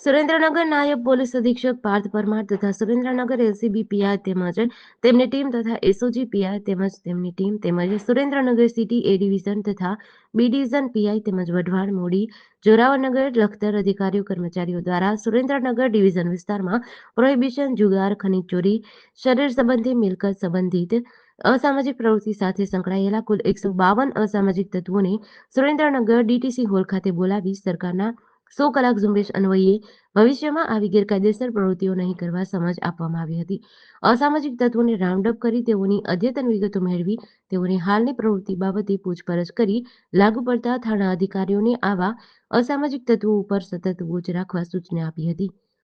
સુરેન્દ્રનગર નાયબ પોલીસ અધિક્ષક પાર્થ પરમાર તથા સુરેન્દ્રનગર એલસીબી પીઆઈ તેમજ તેમની ટીમ તથા એસઓજી પીઆઈ તેમજ તેમની ટીમ તેમજ સુરેન્દ્રનગર સિટી એ ડિવિઝન તથા બી ડિવિઝન પીઆઈ તેમજ વઢવાણ મોડી જોરાવરનગર લખતર અધિકારીઓ કર્મચારીઓ દ્વારા સુરેન્દ્રનગર ડિવિઝન વિસ્તારમાં પ્રોહિબિશન જુગાર, ખનીજ ચોરી, શરીર સંબંધી મિલકત સંબંધિત અસામાજિક પ્રવૃત્તિ સાથે સંકળાયેલા કુલ એકસો બાવન અસામાજિક તત્વોને સુરેન્દ્રનગર ડીટીસી હોલ ખાતે બોલાવી સરકારના સો કલાક ઝુંબેશ અન્વયે ભવિષ્યમાં આવી ગેરકાયદેસર પ્રવૃત્તિઓ નહીં કરવા સમજ આપવામાં આવી હતી. અસામાજિક તત્વોને રાઉન્ડઅપ કરી તેઓની અદ્યતન વિગતો મેળવી, તેઓની હાલની પ્રવૃત્તિ બાબતે પૂછપરછ કરી, લાગુ પડતા થાણા અધિકારીઓને આવા અસામાજિક તત્વો ઉપર સતત વોચ રાખવા સૂચના આપી હતી.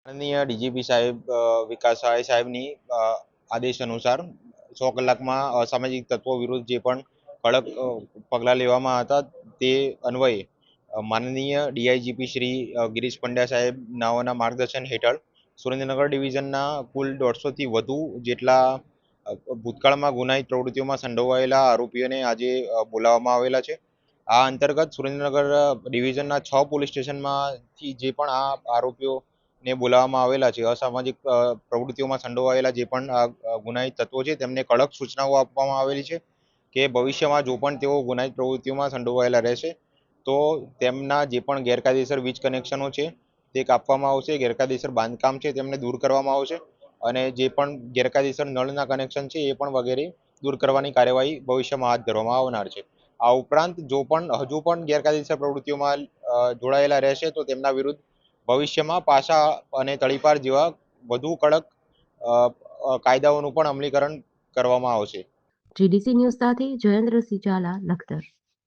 માનનીય ડીજીપી સાહેબ વિકાસ સહાય સાહેબની આદેશ અનુસાર સો કલાકમાં અસામાજિક તત્વો વિરુદ્ધ જે પણ કડક પગલાં લેવામાં હતા તે અન્વયે માનનીય ડીઆઈજીપી શ્રી ગિરીશ પંડ્યા સાહેબ નાઓના માર્ગદર્શન હેઠળ સુરેન્દ્રનગર ડિવિઝનના કુલ દોઢસોથી વધુ જેટલા ભૂતકાળમાં ગુનાહિત પ્રવૃત્તિઓમાં સંડોવાયેલા આરોપીઓને આજે બોલાવવામાં આવેલા છે. આ અંતર્ગત સુરેન્દ્રનગર ડિવિઝનના છ પોલીસ સ્ટેશનમાંથી જે પણ આ આરોપીઓને બોલાવવામાં આવેલા છે, અસામાજિક પ્રવૃત્તિઓમાં સંડોવાયેલા જે પણ ગુનાહિત તત્વો છે, તેમને કડક સૂચનાઓ આપવામાં આવેલી છે કે ભવિષ્યમાં જો પણ તેઓ ગુનાહિત પ્રવૃત્તિઓમાં સંડોવાયેલા રહેશે તો તેમના જે પણ ગેરકાયદેસર વીજ કનેક્શનો છે, તે કાપવામાં આવશે, ગેરકાયદેસર બાંધકામ છે, તેમને દૂર કરવામાં આવશે અને જે પણ ગેરકાયદેસર નળના કનેક્શન છે, એ પણ વગેરે દૂર કરવાની કાર્યવાહી ભવિષ્યમાં હાથ ધરવામાં આવનાર છે. આ ઉપરાંત જો પણ, હજુ પણ ગેરકાયદેસર પ્રવૃત્તિઓમાં જોડાયેલા રહેશે, તો તેમના વિરુદ્ધ ભવિષ્યમાં પાસા અને તળીપાર જેવા વધુ કડક કાયદાઓનું પણ અમલીકરણ કરવામાં આવશે. જીડીસી ન્યૂઝ સાથે જયેન્દ્રસિંહ ઝાલા, લખતર.